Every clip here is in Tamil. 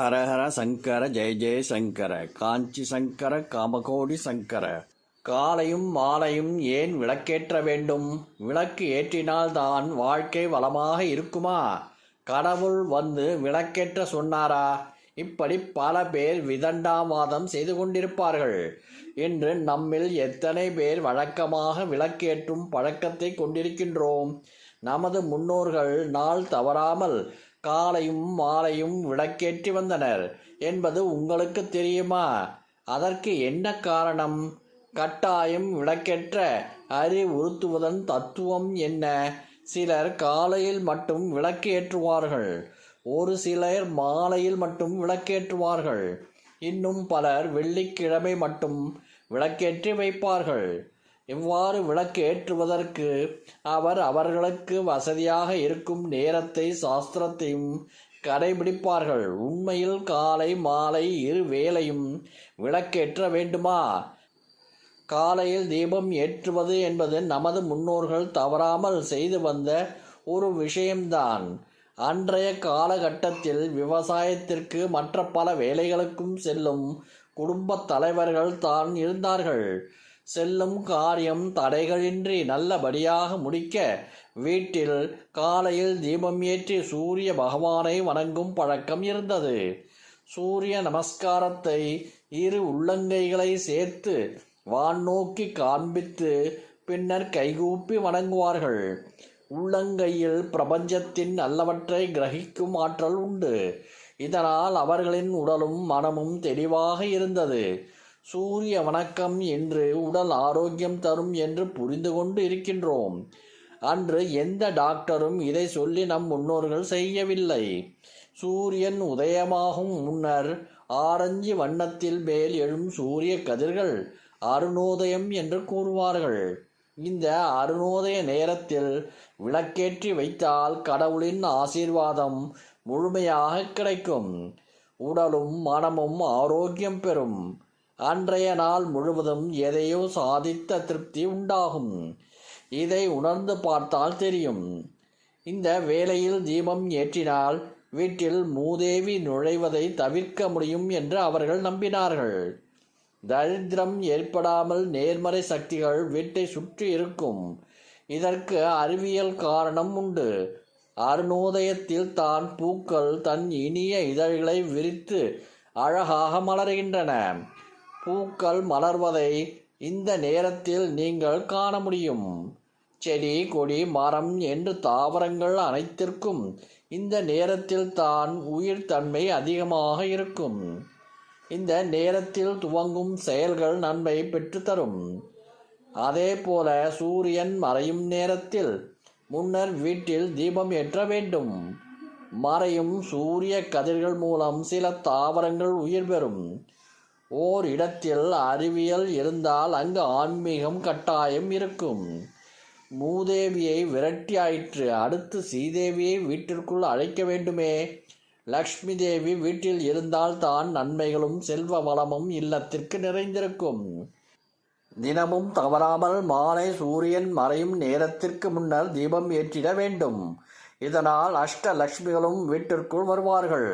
ஹரஹர சங்கர ஜெய ஜெய சங்கர. காஞ்சி சங்கர காமகோடி சங்கர. காலையும் மாலையும் ஏன் விளக்கேற்ற வேண்டும்? விளக்கு ஏற்றினால்தான் வாழ்க்கை வளமாக இருக்குமா? கடவுள் வந்து விளக்கேற்ற சொன்னாரா? இப்படி பல பேர் விதண்டாவாதம் செய்து கொண்டிருப்பார்கள். இன்று நம்மில் எத்தனை பேர் வழக்கமாக விளக்கேற்றும் பழக்கத்தை கொண்டிருக்கின்றோம்? நமது முன்னோர்கள் நாள் தவறாமல் காலையும் மாலையும் விளக்கேற்றி வந்தனர். என்பது உங்களுக்கு தெரியுமா? அதற்கு என்ன காரணம்? கட்டாயம் விளக்கேற்ற அறிவுறுத்துவதன் தத்துவம் என்ன? சிலர் காலையில் மட்டும் விளக்கு ஏற்றுவார்கள் ஒரு சிலர் மாலையில் மட்டும் விளக்கேற்றுவார்கள். இன்னும் பலர் வெள்ளிக்கிழமை மட்டும் விளக்கேற்றி வைப்பார்கள். இவ்வாறு விளக்கு ஏற்றுவதற்கு அவர் அவர்களுக்கு வசதியாக இருக்கும் நேரத்தை சாஸ்திரத்தையும் கடைபிடிப்பார்கள். உண்மையில் காலை மாலை இரு வேளையும் விளக்கேற்ற வேண்டுமா? காலையில் தீபம் ஏற்றுவது என்பது நமது முன்னோர்கள் தவறாமல் செய்து வந்த ஒரு விஷயம்தான். அன்றைய காலகட்டத்தில் விவசாயத்திற்கு மற்ற பல வேலைகளுக்கும் செல்லும் குடும்பத் தலைவர்கள் தான் இருந்தார்கள். செல்லும் காரியம் தடைகளின்றி நல்லபடியாக முடிக்க வீட்டில் காலையில் தீபம் ஏற்றி சூரிய பகவானை வணங்கும் பழக்கம் இருந்தது. சூரிய நமஸ்காரத்தை இரு உள்ளங்கைகளை சேர்த்து வான் நோக்கி காண்பித்து பின்னர் கைகூப்பி வணங்குவார்கள். உள்ளங்கையில் பிரபஞ்சத்தின் நல்லவற்றை கிரகிக்கும் ஆற்றல் உண்டு. இதனால் அவர்களின் உடலும் மனமும் தெளிவாக இருந்தது. சூரிய வணக்கம் என்று உடல் ஆரோக்கியம் தரும் என்று புரிந்து கொண்டு இருக்கின்றோம். அன்று எந்த டாக்டரும் இதை சொல்லி நம் முன்னோர்கள் செய்யவில்லை. சூரியன் உதயமாகும் முன்னர் ஆரஞ்சு வண்ணத்தில் மேல் எழும் சூரிய கதிர்கள் அருணோதயம் என்று கூறுவார்கள். இந்த அருணோதய நேரத்தில் விளக்கேற்றி வைத்தால் கடவுளின் ஆசீர்வாதம் முழுமையாக கிடைக்கும். உடலும் மனமும் ஆரோக்கியம் பெறும். அன்றைய நாள் முழுவதும் எதையோ சாதித்த திருப்தி உண்டாகும். இதை உணர்ந்து பார்த்தால் தெரியும். இந்த வேலையில் தீபம் ஏற்றினால் வீட்டில் மூதேவி நுழைவதை தவிர்க்க முடியும் என்று அவர்கள் நம்பினார்கள். தரித்திரம் ஏற்படாமல் நேர்மறை சக்திகள் வீட்டை சுற்றி இருக்கும். இதற்கு அறிவியல் காரணம் உண்டு. அருணோதயத்தில் தான் பூக்கள் தன் இனிய இதழ்களை விரித்து அழகாக மலர்கின்றன. பூக்கள் மலர்வதை இந்த நேரத்தில் நீங்கள் காண முடியும். செடி கொடி மரம் என்று தாவரங்கள் அனைத்திற்கும் இந்த நேரத்தில் தான் உயிர் தன்மை அதிகமாக இருக்கும். இந்த நேரத்தில் துவங்கும் செயல்கள் நன்மை பெற்றுத்தரும். அதே போல சூரியன் மறையும் நேரத்தில் முன்னர் வீட்டில் தீபம் ஏற்ற வேண்டும். மறையும் சூரிய கதிர்கள் மூலம் சில தாவரங்கள் உயிர் பெறும். ஓர் இடத்தில் அறிவியல் இருந்தால் அங்கு ஆன்மீகம் கட்டாயம் இருக்கும். மூதேவியை விரட்டி ஆயிற்று அடுத்து சீதேவியை வீட்டிற்குள் அழைக்க வேண்டுமே? லக்ஷ்மி தேவி வீட்டில் இருந்தால் தான் நன்மைகளும் செல்வ வளமும் இல்லத்திற்கு நிறைந்திருக்கும். தினமும் தவறாமல் மாலை சூரியன் மறையும் நேரத்திற்கு முன்னர் தீபம் ஏற்றிட வேண்டும். இதனால் அஷ்ட லக்ஷ்மிகளும் வீட்டிற்குள் வருவார்கள்.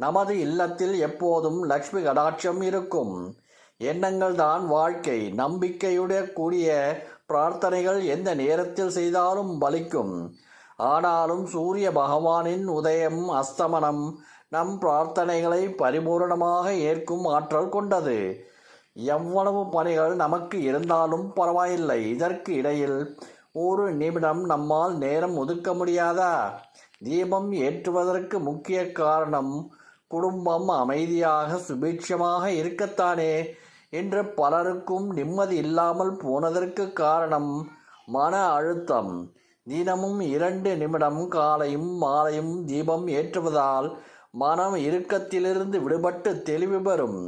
நமது இல்லத்தில் எப்போதும் லக்ஷ்மி கடாட்சம் இருக்கும். எண்ணங்கள் தான் வாழ்க்கை. நம்பிக்கையுடைய கூடிய பிரார்த்தனைகள் எந்த நேரத்தில் செய்தாலும் பலிக்கும். ஆனாலும் சூரிய பகவானின் உதயம் அஸ்தமனம் நம் பிரார்த்தனைகளை பரிபூரணமாக ஏற்கும் ஆற்றல் கொண்டது. எவ்வளவு பணிகள் நமக்கு இருந்தாலும் பரவாயில்லை. இதற்கு இடையில் ஒரு நிமிடம் நம்மால் நேரம் ஒதுக்க முடியாதா? தீபம் ஏற்றுவதற்கு முக்கிய காரணம் குடும்பம் அமைதியாக சுபீட்சமாக இருக்கத்தானே என்று பலருக்கும் நிம்மதி இல்லாமல் போனதற்கு காரணம் மன அழுத்தம். தினமும் இரண்டு நிமிடம் காலையும் மாலையும் தீபம் ஏற்றுவதால் மனம் இறுக்கத்திலிருந்து விடுபட்டு தெளிவு பெறும்.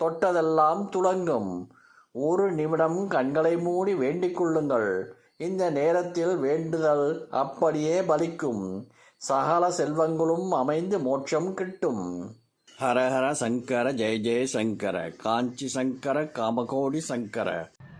தொட்டதெல்லாம் துளங்கும். ஒரு நிமிடம் கண்களை மூடி வேண்டிக் கொள்ளுங்கள். இந்த நேரத்தில் வேண்டுதல் அப்படியே பலிக்கும். சகல செல்வங்களும் அமைந்து மோட்சம் கிட்டும். ஹரஹர சங்கர ஜெய ஜெய சங்கர காஞ்சி சங்கர காமகோடி சங்கர.